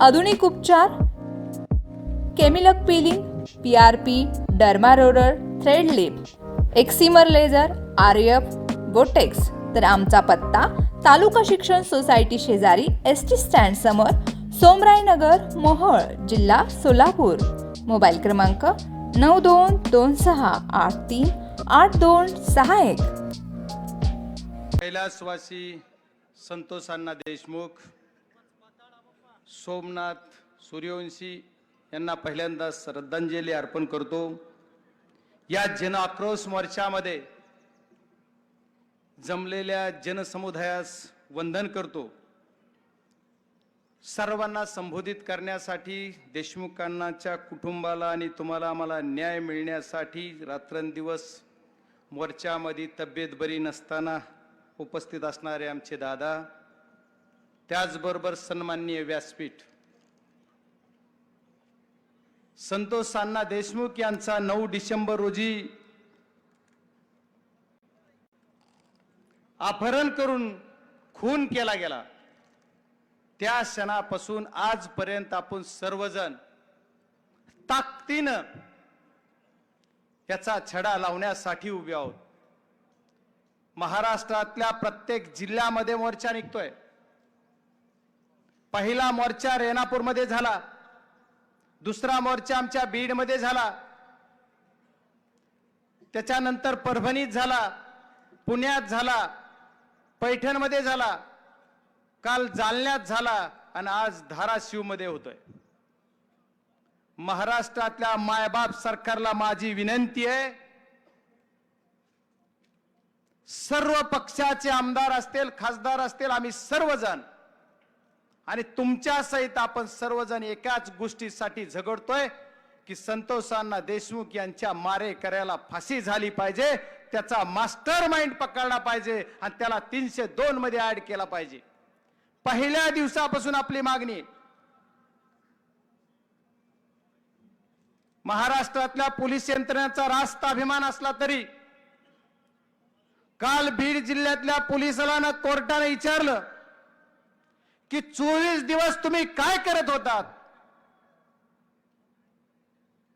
आधुनिक उपचार केमिलक peeling P R P derma roller thread lip eximer laser R F botox तर आमचा पत्ता तालुका शिक्षण सोसायटी शेजारी एस टी स्टँड समोर सोमरायनगर मोहोळ जिल्हा सोलापूर. मोबाईल क्रमांक नऊ दोन दोन सहा आठ तीन आठ दोन सहा एक. कैलासवासी संतोषांना देशमुख. सोमनाथ सूर्यवंशी यांना पहिल्यांदा श्रद्धांजली अर्पण करतो. या जन आक्रोश मोर्चामध्ये जमलेल्या जनसमुदायास वंदन करतो. सर्वांना संबोधित करण्यासाठी देशमुखांनाच्या कुटुंबाला आणि तुम्हाला आम्हाला न्याय मिळण्यासाठी रात्रंदिवस मोर्चामध्ये तब्येत बरी नसताना उपस्थित असणारे आमचे दादा त्याचबरोबर सन्माननीय व्यासपीठ. संतोष सान्ना देशमुख यांचा नऊ डिसेंबर रोजी अपहरण करून खून केला गेला. त्या क्षणापासून आजपर्यंत आपण सर्वजण ताकदीनं याचा छडा लावण्यासाठी उभे आहोत. महाराष्ट्रातल्या प्रत्येक जिल्ह्यामध्ये मोर्चा निघतोय. पहिला मोर्चा रेणापूरमध्ये झाला. दुसरा मोर्चा आमच्या बीडमध्ये झाला. त्याच्यानंतर परभणीत झाला पुण्यात झाला पैठणमध्ये झाला काल जालन्यात झाला आणि आज धाराशिवमध्ये होतोय. महाराष्ट्रातल्या मायबाप सरकारला माझी विनंती आहे सर्व पक्षाचे आमदार असतील खासदार असतील आम्ही सर्वजण आणि तुमच्या सहित आपण सर्वजण एकाच गोष्टीसाठी झगडतोय की संतोषांना देशमुख यांच्या मारे करायला फाशी झाली पाहिजे त्याचा मास्टर माइंड पकडला पाहिजे आणि त्याला तीनशे दोन मध्ये ऍड केला पाहिजे. पहिल्या दिवसापासून आपली मागणी महाराष्ट्रातल्या पोलीस यंत्रणेचा रास्त अभिमान असला तरी काल बीड जिल्ह्यातल्या पोलिसाला कोर्टाने विचारलं की चोवीस दिवस तुम्ही काय करत होतात?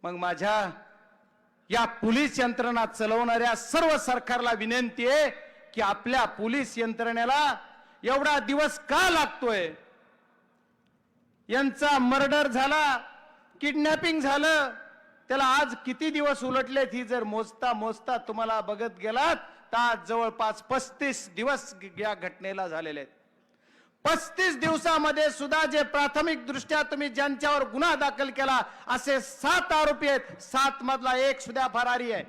मग माझ्या या पोलीस यंत्रणा चालवणाऱ्या सर्व सरकारला विनंती आहे की आपल्या पोलीस यंत्रणेला एवढा दिवस का लागतोय? यांचा मर्डर झाला किडनॅपिंग झालं त्याला आज किती दिवस उलटलेत ही जर मोजता मोजता तुम्हाला बघत गेलात तर आज जवळपास पस्तीस दिवस या घटनेला झालेले आहेत. पस्तीस दिवसामध्ये सुद्धा जे प्राथमिक दृष्ट्या तुम्ही ज्यांच्यावर गुन्हा दाखल केला असे सात आरोपी आहेत. सात मधला एक सुद्धा फरारी आहे.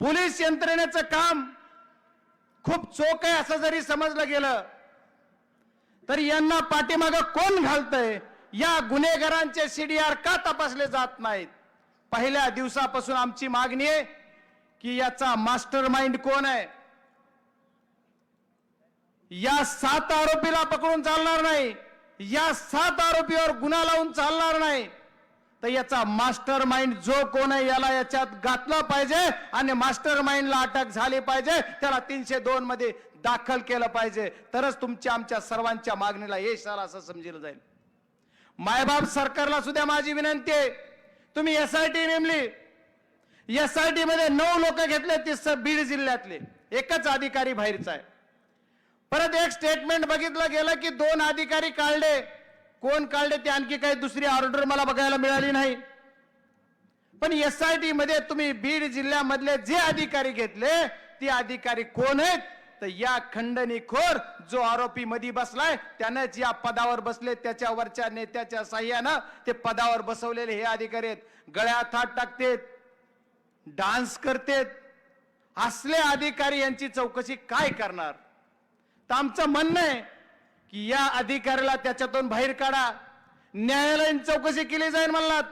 पोलीस यंत्रणेचं काम खूप चोख आहे असं जरी समजलं गेलं तरी यांना पाठीमागं कोण घालतंय? या गुन्हेगारांचे सीडीआर का तपासले जात नाहीत? पहिल्या दिवसापासून आमची मागणी आहे की याचा मास्टर माइंड कोण आहे? या सात आरोपीला पकडून चालणार नाही. या सात आरोपीवर गुन्हा लावून चालणार नाही. तर याचा मास्टर माइंड जो कोण आहे याला याच्यात घातलं पाहिजे आणि मास्टर माइंडला अटक झाली पाहिजे. त्याला तीनशे दोन मध्ये दाखल केलं पाहिजे. तरच तुमच्या आमच्या सर्वांच्या मागणीला यश आलं असं समजलं जाईल. मायबाप सरकारला सुद्धा माझी विनंती आहे. तुम्ही एस आय टी नेमली. एस आय टी मध्ये नऊ लोक घेतले ते स- बीड जिल्ह्यातले. एकच अधिकारी बाहेरचा आहे. परत एक स्टेटमेंट बघितलं गेलं की दोन अधिकारी काढले. कोण काढले ते आणखी काही दुसरी ऑर्डर मला बघायला मिळाली नाही. पण एस आय टी मध्ये तुम्ही बीड जिल्ह्यामधले जे अधिकारी घेतले ते अधिकारी कोण आहेत? तर या खंडणीखोर जो आरोपी मधी बसलाय त्यानंच या पदावर बसले त्याच्यावरच्या नेत्याच्या साह्यानं ते पदावर बसवलेले हे अधिकारी आहेत. गळ्यात हात टाकतेत डान्स करतेत. असले अधिकारी यांची चौकशी काय करणार? तर आमचं म्हणणं आहे की या अधिकाऱ्याला त्याच्यातून बाहेर काढा. न्यायालयीन चौकशी केली जाईल म्हणलात.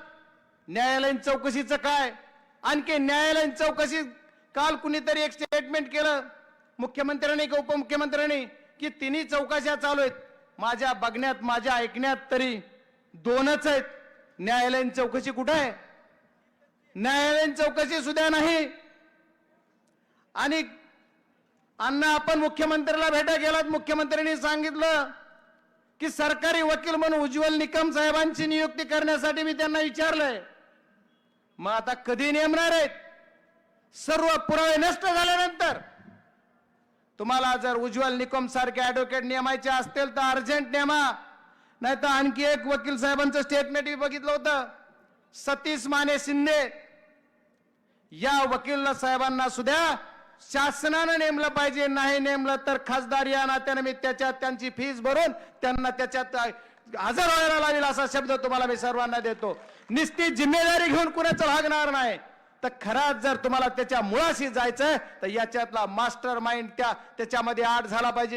न्यायालयीन चौकशीचं काय? आणखी न्यायालयीन चौकशी काल कुणीतरी एक स्टेटमेंट केलं. मुख्यमंत्र्यांनी किंवा उपमुख्यमंत्र्यांनी? की तिन्ही चौकशा चालू आहेत. माझ्या बघण्यात माझ्या ऐकण्यात तरी दोनच आहेत. न्यायालयीन चौकशी कुठं आहे? न्यायालयीन चौकशी सुद्धा नाही. आणि अण्णा आपण मुख्यमंत्र्याला भेटा गेलात. मुख्यमंत्र्यांनी सांगितलं की सरकारी वकील म्हणून उज्ज्वल निकम साहेबांची नियुक्ती करण्यासाठी मी त्यांना विचारलंय. मग आता कधी नेमणार आहेत? सर्व पुरावे नष्ट झाल्यानंतर. तुम्हाला जर उज्ज्वल निकम सारखे ऍडव्होकेट नेमायचे असतील तर अर्जंट नेमा. नाही तर आणखी एक वकील साहेबांचं स्टेटमेंट बघितलं होतं. सतीश माने शिंदे. या वकील साहेबांना सुद्धा शासनानं नेमलं पाहिजे नाही नेमलं तर खासदार या नात्याने मी त्याच्यात त्यांची फीज भरून त्यांना त्याच्यात हजर व्हायला लागेल असा शब्द तुम्हाला मी सर्वांना देतो. निस्ती जिम्मेदारी घेऊन कुणाचं भागणार नाही. तर खराच जर तुम्हाला त्याच्या मुळाशी जायचं तर याच्यातला मास्टर माइंड त्या त्याच्यामध्ये आड झाला पाहिजे.